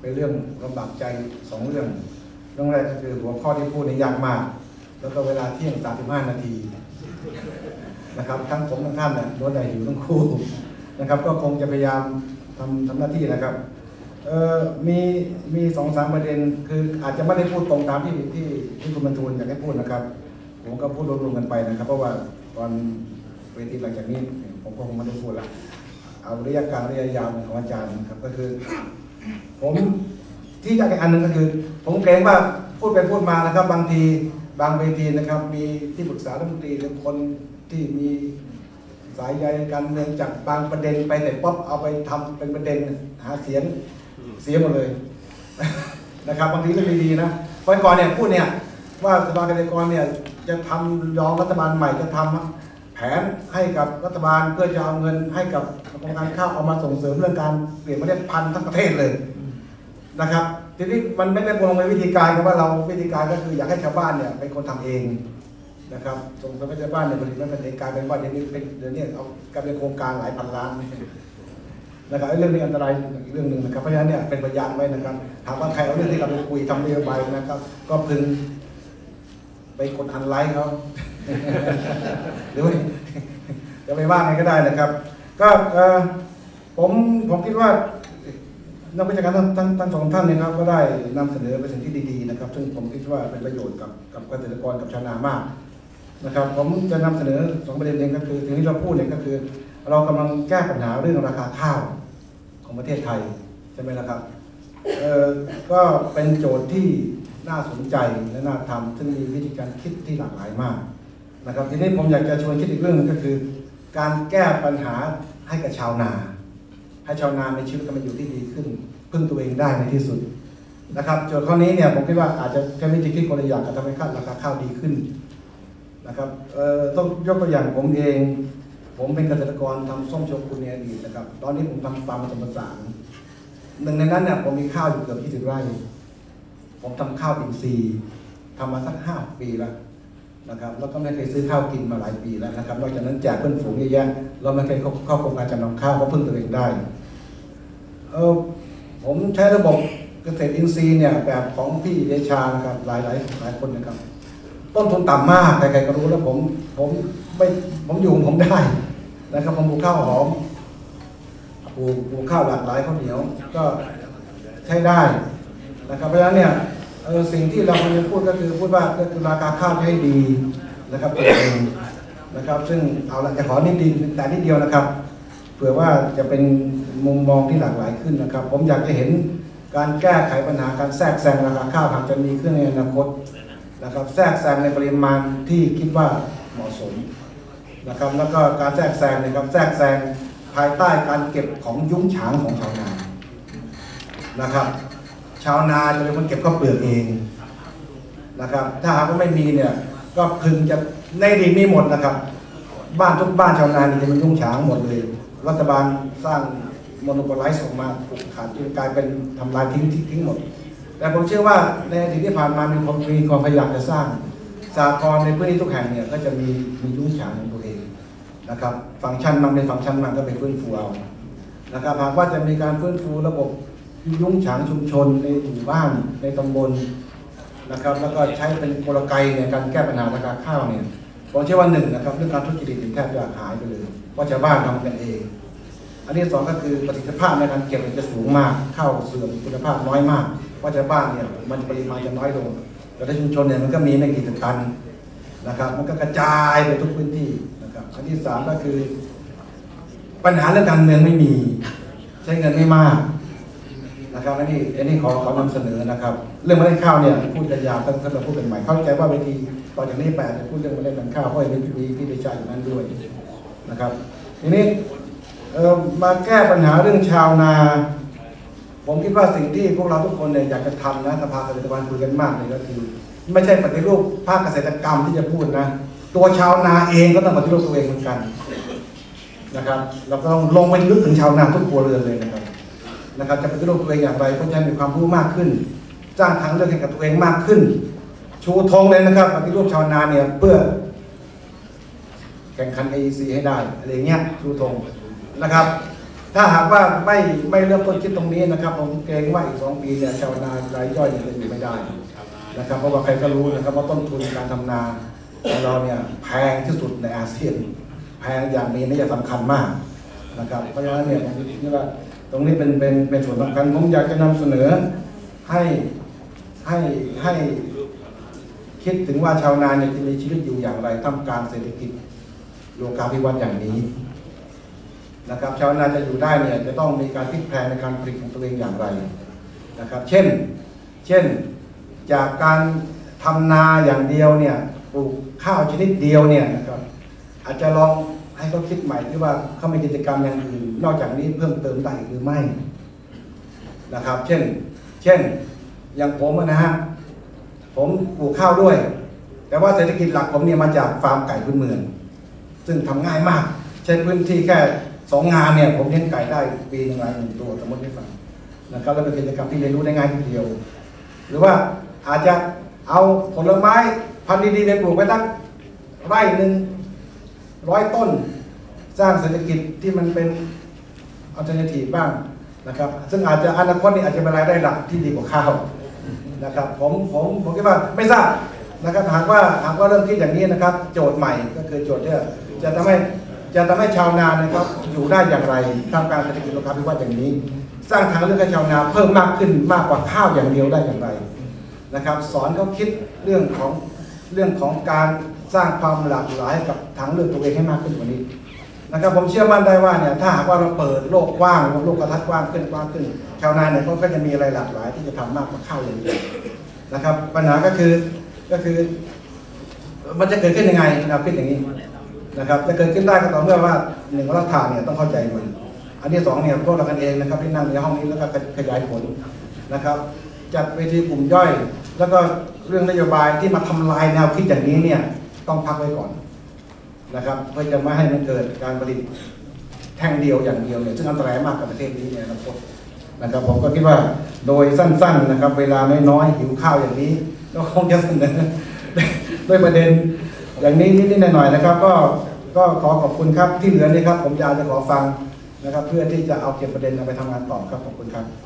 เป็นเรื่องลำบากใจสองเรื่อง เรื่องแรกก็คือหัวข้อที่พูดในยากมาก แล้วก็เวลาเที่ยง35นาทีนะครับทั้งผมทั้งท่านเนี่ยล้วนแต่อยู่ทั้งคู่นะครับ ก็คงจะพยายามทำทำหน้าที่นะครับเอ่อมีมีสองสามประเด็น คืออาจจะไม่ได้พูดตรงตามที่ที่ที่คุณบรรทูลอยากให้พูดนะครับ ผมก็พูดรวมๆกันไปนะครับ เพราะว่าตอนเวทีหลังจากนี้ ผมก็คงไม่ได้พูดละเอาระยะกางระยะยาวของอาจารย์นะครับ ก็คือ ผมที่อยากอีกอันหนึงก็คือ ผมเกรงว่าพูดไปพูดมานะครับ บางทีบางเวทีนะครับ มีที่ปรึกษารัฐมนตรีหรือคนที่มีสายใยการเมืองจากบางประเด็นไปแต่ป๊อปเอาไปทำเป็นประเด็นหาเสียงเสียหมดเลยนะครับบางทีก็ดีๆนะเพราะก่อนเนี่ยพูดเนี่ยว่าสภาเกษตรกรเนี่ยจะทำยอมรัฐบาลใหม่จะทำ นให้กับรัฐบาลเพื่อจะเอาเงินให้กับกรมการข้าวเอามาส่งเสริมเรื่องการเปลี่ยนเมล็ดพันธุ์ทั้งประเทศเลยนะครับ ทีนี้มันไม่ได้ลงในวิธีการนะว่าเราวิธีการก็คืออยากให้ชาวบ้านเนี่ยเป็นคนทำเองนะครับส่งเสริมให้ชาวบ้านเนี่ยผลิตไม่เป็นเองกลายเป็นว่าเดี๋ยวนี้เป็นเดี๋ยวนี้เอากลายเป็นโครงการหลายพันล้านนะครับเรื่องนี้อันตรายอีกเรื่องหนึ่งนะครับเพราะฉะนั้นเนี่ยเป็นพยานไว้นะครับถามว่าใครเอาเรื่องที่เราไปคุยทำนโยบายนะครับ ก็พึงไปกดอันไลค์เขาหรือจะไปว่าไงก็ได้นะครับ ก็ผมผมคิดว่านักวิชาการทั้งทั้งทั้งสองท่านเนะครับก็ได้นำเสนอเป็นสิ่งที่ดีๆนะครับ ซึ่งผมคิดว่าเป็นประโยชน์กับกับเกษตรกรกับชาวนามากนะครับ ผมจะนำเสนอสองประเด็นเองก็คือสิ่งที่เราพูดเนี่ยก็คือ เรากำลังแก้ปัญหาเรื่องราคาข้าวของประเทศไทยใช่ไหมล่ะครับเออก็เป็นโจทย์ที่น่าสนใจและน่าทำซึ่งมีวิธีการคิดที่หลากหลายมาก นะครับทีนี้ผมอยากจะชวนคิดอีกเรื่องหนึงก็คือ การแก้ปัญหาให้กับชาวนา ให้ชาวนามีชีวิตการเป็นอยู่ที่ดีขึ้น พึ่งตัวเองได้ในที่สุดนะครับโจทย์ข้อนี้เนี่ยผมคิดว่าอาจจะแค่วิธีคิดคนละอย่างอาจทำให้ค่าราคาข้าวดีขึ้นนะครับต้องยกตัวอย่างผมเอง ผมเป็นเกษตรกรทำส้มโชกุนในอดีตนะครับ ตอนนี้ผมทำฟาร์มผสมผสานหนึ่งในนั้นเนี่ยผมมีข้าวอยู่เกือบ20ไร่ ผมทำข้าวอินทรีย์ทำมาสักห้าปีแล้ว นะครับแล้วก็ไม่เคยซื้อข้าวกินมาหลายปีแล้วนะครับนอกจากนั้นแจกเพื่อนฝูงเยอะแยะเราไม่เคยเข้าข้าโครงการจำนำข้าวเพราะพึ่งตัวเองได้เออผมใช้ระบบเกษตรอินทรีย์เนี่ยแบบของพี่เดชานะครับหลายหลายหลายคนนะครับ ต้นทุนต่ำมากใครๆก็รู้แล้วผมผมไม่ผมอยู่ผมได้นะครับผมปลูกข้าวหอมปลูกปลูกข้าวหลากหลายข้าวเหนียวก็ใช้ได้นะครับเพราะฉะนั้นเนี่ย สิ่งที่เราควรจะพูดก็คือพูดว่าก็คือราคาข้าวให้ดีนะครับตัวเองนะครับ ซึ่งเอาละจะขอนิดเดียวแต่นิดเดียวนะครับ เผื่อว่าจะเป็นมุมมองที่หลากหลายขึ้นนะครับ ผมอยากจะเห็นการแก้ไขปัญหาการแทรกแซงราคาข้าวหากจะมีขึ้นในอนาคตนะครับ แทรกแซงในปริมาณที่คิดว่าเหมาะสมนะครับ แล้วก็การแทรกแซงนะครับแทรกแซงภายใต้การเก็บของยุ้งฉางของชาวนานะครับ ชาวนาจะเป็นคนเก็บข้าวเปลือกเองนะครับ ถ้าหากว่าไม่มีเนี่ยก็พึงจะในดีมีหมดนะครับ บ้านทุกบ้านชาวนานี่จะเป็นยุ่งฉางหมดเลย รัฐบาลสร้างมโนโพลไลซ์ออกมาผูกขาดจนกลายเป็นทำลายทิ้งทิ้งทิ้งหมด แต่ผมเชื่อว่าในอดีตที่ผ่านมามีความมีความพยายามจะสร้างสากลในพื้นที่ทุกแห่งเนี่ยก็จะมีมียุ่งฉางของตัวเองนะครับ ฟังก์ชันมันเป็นฟังก์ชันมันก็ไปฟื้นฟูเอานะครับหากว่าจะมีการฟื้นฟูระบบ ยุ่งฉางชุมชนในหมู่บ้านในตำบลนะครับ แล้วก็ใช้เป็นกลไกในการแก้ปัญหาราคาข้าวเนี่ยผมเชื่อว่าหนึ่งนะครับเรื่องการทุจริตนี่แทบจะหายไปเลยเพราะชาวบ้านทำกันเอง อันที่สองก็คือประสิทธิภาพในการเก็บเนี่ยจะสูงมากข้าวเสื่อมคุณภาพน้อยมากเพราะชาวบ้านเนี่ยมันปริมาณจะน้อยลง แต่ในชุมชนเนี่ยมันก็มีไม่กี่สิบตันนะครับ มันก็กระจายไปทุกพื้นที่นะครับอันที่สามก็คือ ปัญหาเรื่องการเมืองไม่มี ใช้เงินไม่มาก นะครับอันนี้อันนี้ขอขอนำเสนอนะครับ เรื่องเมล็ดข้าวเนี่ยพูดกันยาวต้องต้องพูดกันใหม่เข้าใจว่าเวทีต่อจากนี้ไปจะพูดเรื่องเมล็ดพันธุ์ข้าวเพราะมีมีพี่เดชาอยู่นั้นด้วยนะครับทีนี้เออมาแก้ปัญหาเรื่องชาวนา ผมคิดว่าสิ่งที่พวกเราทุกคนเนี่ยอยากจะทำนะสภาเกษตรกรคุยกันมากเลยก็คือ ไม่ใช่ปฏิรูปภาคเกษตรกรรมที่จะพูดนะ ตัวชาวนาเองก็ต้องปฏิรูปตัวเองเหมือนกันนะครับเราก็ต้องลงไปลึกถึงชาวนาทุกครัวเรือนเลยนะครับ นะครับจะปฏิรูปตัวเองอย่างไรเพื่อให้มีความรู้มากขึ้นสร้างทางเลือกให้กับตัวเองมากขึ้น ชูธงเลยนะครับ ปฏิรูปชาวนาเนี่ยเพื่อ แข่งขัน AEC ให้ได้อะไรเงี้ยชูธงนะครับ ถ้าหากว่าไม่ไม่เริ่มต้นคิดตรงนี้นะครับผมเกรงว่าอีกสองปีเนี่ยชาวนารายย่อยจะอยู่ไม่ได้นะครับเพราะว่าใครก็รู้นะครับว่าต้นทุนการทำนาของเราเนี่ยแพงที่สุดในอาเซียน แพงอย่างมีนัยสำคัญมากนะครับเพราะฉะนั้นเนี่ยผมคิดว่า ตรงนี้เป็นเป็นเป็นส่วนสำคัญผมอยากจะนำเสนอให้ให้ให้คิดถึงว่าชาวนาเนี่ยจะมีชีวิตอยู่อย่างไรท่ามกลางเศรษฐกิจโลกาภิวัตน์อย่างนี้นะครับชาวนาจะอยู่ได้เนี่ยจะต้องมีการพลิกแพลงในการผลิตของตัวเองอย่างไรนะครับ เช่น เช่นจากการทำนาอย่างเดียวเนี่ยปลูกข้าวชนิดเดียวเนี่ยนะครับอาจจะลองให้เขาคิดใหม่ที่ว่าเขามีกิจกรรมอย่างอื่น นอกจากนี้เพิ่มเติมได้อีกหรือไม่นะครับ เช่น เช่น อย่างผมนะฮะ ผมปลูกข้าวด้วย แต่ว่าเศรษฐกิจหลักผมเนี่ยมาจากฟาร์มไก่พื้นเมืองซึ่งทำง่ายมาก ใช้พื้นที่แค่สองงานเนี่ย ผมเลี้ยงไก่ได้ปีหนึ่งรายหนึ่งตัวสมมติให้ฟังนะครับแล้วเป็นกิจกรรมที่เรียนรู้ได้ง่ายทีเดียว หรือว่าอาจจะเอาผลไม้พันธุ์ดีๆไปปลูกไว้ตั้งไร่หนึ่งร้อยต้น สร้างเศรษฐกิจที่มันเป็น อัลเทอร์เนทีฟบ้างนะครับ ซึ่งอาจจะอนาคตนี่อาจจะเป็นรายได้หลักที่ดีกว่าข้าวนะครับผมผมผมคิดว่าไม่ทราบนะครับหากว่าหากว่าเริ่มคิดอย่างนี้นะครับ โจทย์ใหม่ก็คือโจทย์ที่จะทำให้จะทำให้ชาวนานะครับอยู่ได้อย่างไรทามกางเศรษฐกิจโลกาภิวัตน์อย่างนี้ สร้างทางเลือกให้ชาวนาเพิ่มมากขึ้นมากกว่าข้าวอย่างเดียวได้อย่างไรนะครับ สอนเขาคิดเรื่องของเรื่องของการสร้างความหลากหลายกับทางเลือกตัวเองให้มากขึ้นกว่านี้ นะครับผมเชื่อมั่นได้ว่าเนี่ยถ้าหากว่าเราเปิดโลกกว้างโลกกระทัดกว้างขึ้นกว้างขึ้น ชาวนาเนี่ยเขาก็จะมีอะไรหลากหลายที่จะทำมากกว่าข้าวอย่างเดียวนะครับ ปัญหาก็คือก็คือ มันจะเกิดขึ้นยังไงแนวคิดอย่างนี้นะครับจะเกิดขึ้นได้ก็ต่อเมื่อว่าหนึ่งรัฐาเนี่ยต้องเข้าใจมัน อันที่สองเนี่ยพวกเรากันเองนะครับที่นั่งในห้องนี้แล้วก็ขยายผลนะครับ จัดเวทีกลุ่มย่อย แล้วก็เรื่องนโยบายที่มาทำลายแนวคิดอย่างนี้เนี่ยต้องพักไว้ก่อน นะครับเพื่อจะไม่ให้มันเกิดการผลิตแท่งเดียวอย่างเดียวเนี่ยซึ่งอันตรายมากกับประเทศนี้ในอนาคตนะครับผมก็คิดว่าโดยสั้นๆนะครับ เวลาน้อยๆหิวข้าวอย่างนี้ก็คงจะเสนอด้วยประเด็นอย่างนี้นิดๆหน่อยๆนะครับ ก็ก็ขอขอบคุณครับที่เหลือนี่ครับ ผมอยากจะขอฟังนะครับ เพื่อที่จะเอาเก็บประเด็นเอาไปทำงานต่อครับขอบคุณครับ